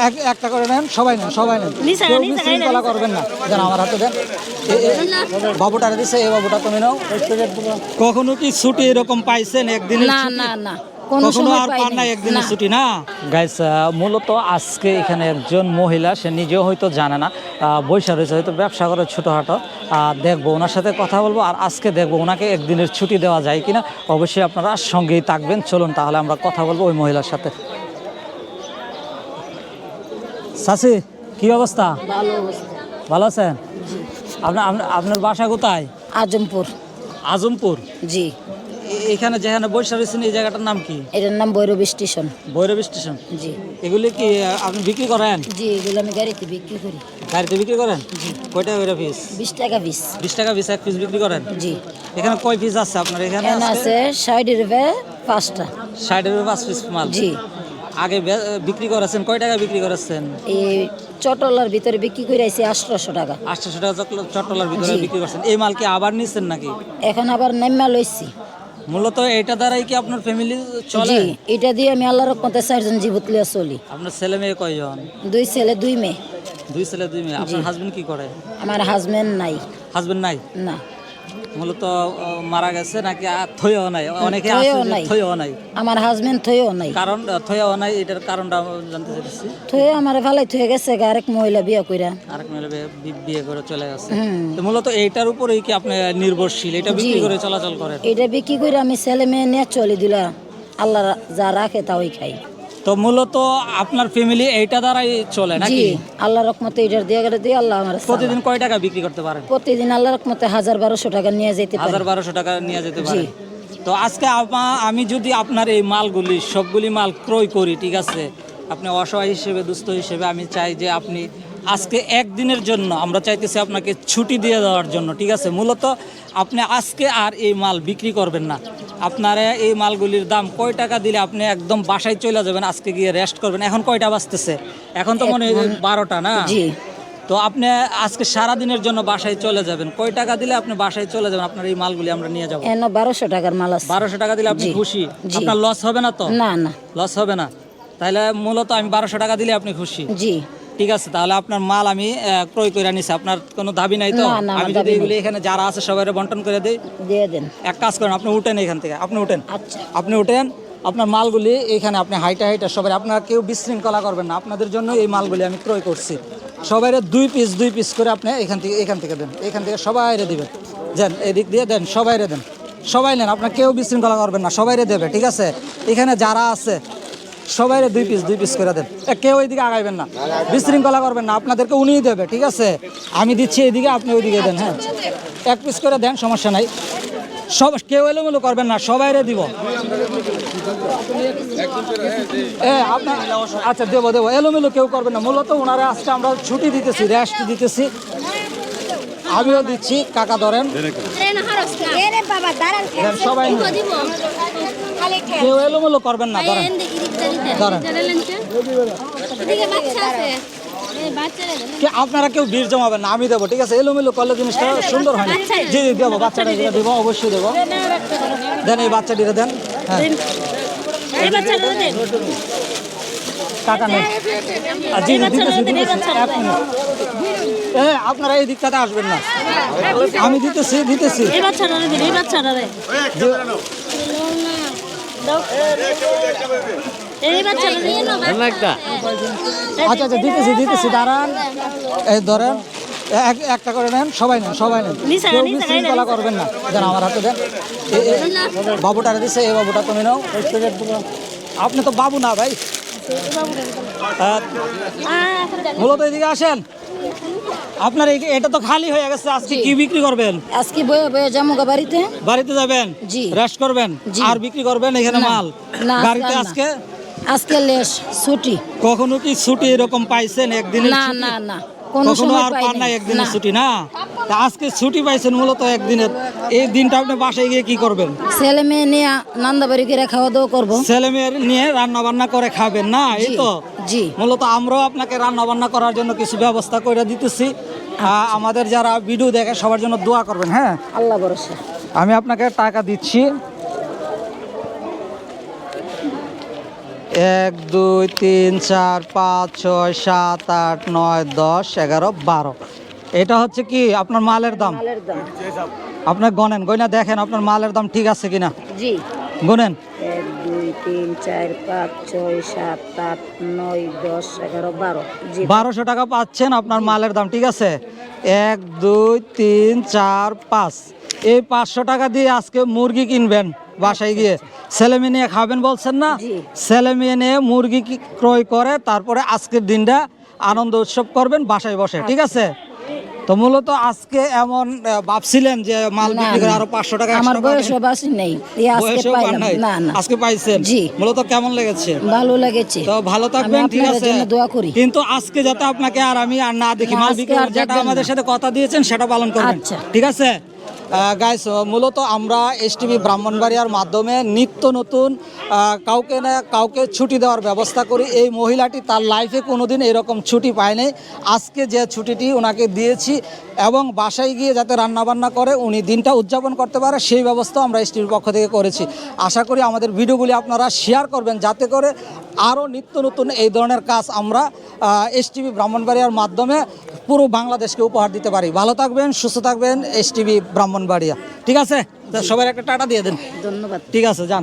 এক একটা করে নেন সবাই নেন সবাই নেন। করবেন না। যেন আমার হাতে দেন। বাবুটা দিছে এই বাবুটা তুমি নাও। কখনো কি ছুটি এরকম পাইছেন একদিনের না না না কখনো আর পান না একদিনের ছুটি না? গাইস মূলত আজকে এখানে একজন মহিলা সে নিজেও হয়তো জানে না। আহ, বৈশা রয়েছে হয়তো ব্যবসা করে ছোটোখাটো। দেখব ওনার সাথে কথা বলব আর আজকে দেখব ওনাকে একদিনের ছুটি দেওয়া যায় কিনা। অবশ্যই আপনারা সঙ্গেই থাকবেন। চলুন তাহলে আমরা কথা বলব ওই মহিলার সাথে। সাসি কি অবস্থা? ভালো আছেন? আপনার আপনার- আপনার বাসা কোথায়? আজমপুর। আজমপুর? জি। এখানে যেখানে বৈশা রয়েছেন এই জায়গাটার নাম কি? এটার নাম ভৈরব স্টেশন। ভৈরব স্টেশন? জি। এগুলি কি আপনি বিক্রি করেন? জি এগুলো আমি গাড়িতে বিক্রি করি। গাড়িতে বিক্রি করেন? জি। কয়টা করে পিস বিশ টাকা পিস বিশ টাকা পিস এক পিস বিক্রি করেন? জি। এখানে কয় পিস আছে আপনার? এখানে এখানে আছে? ষাট রুপে পাঁচটা। ষাট রুপে পাঁচ পিস মাল। জি। আগে বিক্রি করেছেন কয় টাকা বিক্রি করেছেন? এই চটলার ভিতরে বিক্রি করে আইছি আঠারোশো টাকা। আটশোশো টাকা চটল- চট্টলার ভিতরে। বিক্রি করছেন। এই মাল কি আবার নিচ্ছেন নাকি? এখন আবার নেমা লইছি। মূলত এটা দ্বারাই কি আপনার ফ্যামিলি চলে? জি এটা দিয়ে আমি আল্লাহর রহমতে চারজন জীবত লিয়া চলি। আপনার ছেলে মেয়ে কয়জন? দুই ছেলে দুই মেয়ে। দুই ছেলে দুই মেয়ে। আপনার হাজবেন্ড কি করে? আমার হাজবেন্ড নাই। হাজবেন্ড নাই? না। মূলত মারা গেছে নাকি থইও নাই? অনেকে আছে থইও নাই। থইও আমার হাজবেন্ড থইও নাই। কারণ থইও নাই এটার কারণটা জানতে চাইছি থয়ে আমার ভালাই থয়ে গেছে আরেক মহিলা বিয়া কইরা। আরেক মেয়ে বিয়ে- বিয়ে করে চলে গেছে। তো মূলত এইটার উপরেই কি আপনি নির্ভরশীল? এটা বিক্রি করে চলাচল করেন? এটা বিক্রি করে আমি ছেলে মেয়ে নিয়ে চলি দিলা। আল্লাহ যা রাখে তাই খাই। তো মূলত আপনার ফ্যামিলি এইটা দ্বারাই চলে নাকি? আল্লাহ রকমতে এটার দিয়ে গেলে দিয়ে আল্লাহ আমার প্রতিদিন কয় টাকা বিক্রি করতে পারেন? প্রতিদিন আল্লাহ রকমতে হাজার বারোশো টাকা নিয়ে যেতে পারি। হাজার বারোশো টাকা নিয়ে যেতে পারেন। তো আজকে আমি যদি আপনার এই মালগুলি সবগুলি মাল ক্রয় করি ঠিক আছে? আপনি অসহায় হিসেবে দুস্থ হিসেবে আমি চাই যে আপনি আজকে একদিনের জন্য আমরা চাইতেছি আপনাকে ছুটি দিয়ে দেওয়ার জন্য ঠিক আছে? মূলত আপনি আজকে আর এই মাল বিক্রি করবেন না। আপনারা এই মালগুলির দাম কয় টাকা দিলে আপনি একদম বাসায় চলে যাবেন আজকে গিয়ে রেস্ট করবেন? এখন কয়টা বাজতেছে? এখন তো মনে হয় বারোটা না? জি। তো আপনি আজকে সারা দিনের জন্য বাসায় চলে যাবেন। কয় টাকা দিলে আপনি বাসায় চলে যাবেন? আপনার এই মালগুলি আমরা নিয়ে যাব। এন বারোশো টাকার মাল আছে। বারোশো টাকা দিলে আপনি খুশি? আপনার লস হবে না তো? না না। লস হবে না। তাহলে মূলত আমি বারোশো টাকা দিলে আপনি খুশি। জি। ঠিক আছে তাহলে আপনার মাল আমি ক্রয় করে নিছি আপনার কোনো দাবি নাই তো? আমি যদি। এগুলি এখানে যারা আছে সবাই বন্টন করে দিই। দিয়ে দেন। এক কাজ করেন আপনি উঠেন এখান থেকে। আপনি উঠেন। আচ্ছা। আপনি উঠেন আপনার মালগুলি এখানে আপনি হাইটা হাইটা সবাই আপনারা কেউ বিশৃঙ্খলা করবেন না। আপনাদের জন্য এই মালগুলি আমি ক্রয় করছি। সবাই দুই পিস দুই পিস করে আপনি এখান থেকে এখান থেকে দেন। এখান থেকে সবাইরে দিবেন। দেন এদিক দিয়ে দেন সবাইরে দেন। সবাই নেন আপনার কেউ বিশৃঙ্খলা করবেন না সবাইরে দেবে ঠিক আছে? এখানে যারা আছে সবাইরে দুই পিস দুই পিস করে দেন। কেউ এইদিকে আগাইবেন না। বিশৃঙ্খলা করবেন না আপনাদেরকে উনিই দেবে ঠিক আছে? আমি দিচ্ছি এইদিকে আপনি ওইদিকে দেন হ্যাঁ? এক পিস করে দেন সমস্যা নাই। সব কেউ এলোমেলো করবেন না সবাইরে দিব। আচ্ছা দেবো দেবো। এলোমেলো কেউ করবেন না। মূলত ওনারা আজকে আমরা ছুটি দিতেছি রেস্ট দিতেছি। আমিও দিচ্ছি কাকা ধরেন। সবাই। কেউ এলোমেলো করবেন না ধরেন। আপনারা কেউ ভিড় জমাবেন না আমি দেবো ঠিক আছে এলোমেলো করলে জিনিসটা সুন্দর হয় না জি জি দেবো বাচ্চাটা দেবো অবশ্যই দেবো দেন এই বাচ্চাটিকে দেন হ্যাঁ এই বাচ্চাটা দেন টাকা নেই আর জি জি দিতেছি দিতেছি এক এ আপনারা এই দিকটাতে আসবেন না আমি দিতেছি দিতেছি এই বাচ্চাটা এই বাচ্চাটা আচ্ছা আচ্ছা দিতেছি দিতেছি দাঁড়ান। এই ধরেন এক একটা করে নেন সবাই নেন সবাই নেন। কেউ বিশৃঙ্খলা করবেন না। দেন আমার হাতে দেন। বাবুটা দিছে এই বাবুটা তুমি নাও। আপনি তো বাবু না ভাই। মূলত এদিকে আসেন। আপনার এই- এটা তো খালি হয়ে গেছে আজকে কি বিক্রি করবেন? আজকে বয়ে বয়ে যাব বাড়িতে। বাড়িতে যাবেন? জি। রেস্ট করবেন? জি। আর বিক্রি করবেন এখানে মাল? না, গাড়িতে আজকে। আজকে লেস ছুটি। কখনো কি ছুটি এরকম পাইছেন একদিনের না না না কোনো কখনো আর পান না একদিনের ছুটি না? আজকে ছুটি পাইছেন মূলত একদিনের। এই দিনটা আপনি বাসায় গিয়ে কি করবেন? ছেলে মেয়ে নিয়ে নান্দা বাড়ি করে খাওয়া দাওয়া করব। ছেলে মেয়ের নিয়ে রান্না বান্না করে খাবেন না? এই তো? জি। মূলত আমরাও আপনাকে রান্না বান্না করার জন্য কিছু ব্যবস্থা করে দিতেছি। আমাদের যারা ভিডিও দেখে সবার জন্য দোয়া করবেন হ্যাঁ? আল্লাহ ভরসা। আমি আপনাকে টাকা দিচ্ছি। এক দুই তিন চার পাঁচ ছয় সাত আট নয় দশ এগারো বারো। এটা হচ্ছে কি আপনার মালের দাম? আপনার গনেন গয়না দেখেন আপনার মালের দাম ঠিক আছে কিনা? জি। গুনেন এক দুই তিন চার পাঁচ ছয় সাত আট নয় দশ এগারো বারো। বারোশো টাকা পাচ্ছেন আপনার মালের দাম ঠিক আছে? এক দুই তিন চার পাঁচ। এই পাঁচশো টাকা দিয়ে আজকে মুরগি কিনবেন। বাসায় গিয়ে ছেলে মেয়ে নিয়ে খাবেন বলছেন না? ছেলে মেয়ে নিয়ে মুরগি ক্রয় করে তারপরে আজকের দিনটা আনন্দ উৎসব করবেন বাসায় বসে ঠিক আছে? তো মূলত আজকে এমন ভাবছিলেন যে মাল বিক্রি করে আরও পাঁচশো টাকা আমার বয়স বাসি নেই। আজকে পাইছেন? মূলত কেমন লেগেছে? ভালো লেগেছে। তো ভালো থাকবেন ঠিক আছে? দোয়া করি। কিন্তু আজকে যাতে আপনাকে আর আমি আর না দেখি মাল বিক্রি যেটা আমাদের সাথে কথা দিয়েছেন সেটা পালন করবেন আচ্ছা। ঠিক আছে? গাইস মূলত আমরা এস টিভি ব্রাহ্মণবাড়িয়ার মাধ্যমে নিত্য নতুন কাউকে না কাউকে ছুটি দেওয়ার ব্যবস্থা করি। এই মহিলাটি তার লাইফে কোনোদিন এরকম ছুটি পায়নি। আজকে যে ছুটিটি ওনাকে দিয়েছি এবং বাসায় গিয়ে যাতে রান্নাবান্না করে, উনি দিনটা উদযাপন করতে পারে, সেই ব্যবস্থা আমরা এস টিভির পক্ষ থেকে করেছি। আশা করি আমাদের ভিডিওগুলি আপনারা শেয়ার করবেন, যাতে করে আরও নিত্য নতুন এই ধরনের কাজ আমরা এস টিভি ব্রাহ্মণবাড়িয়ার মাধ্যমে পুরো বাংলাদেশকে উপহার দিতে পারি। ভালো থাকবেন সুস্থ থাকবেন এস টিভি ব্রাহ্মণবাড়িয়া। ঠিক আছে? তা সবার একটা টাটা দিয়ে দেন। ধন্যবাদ। ঠিক আছে যান।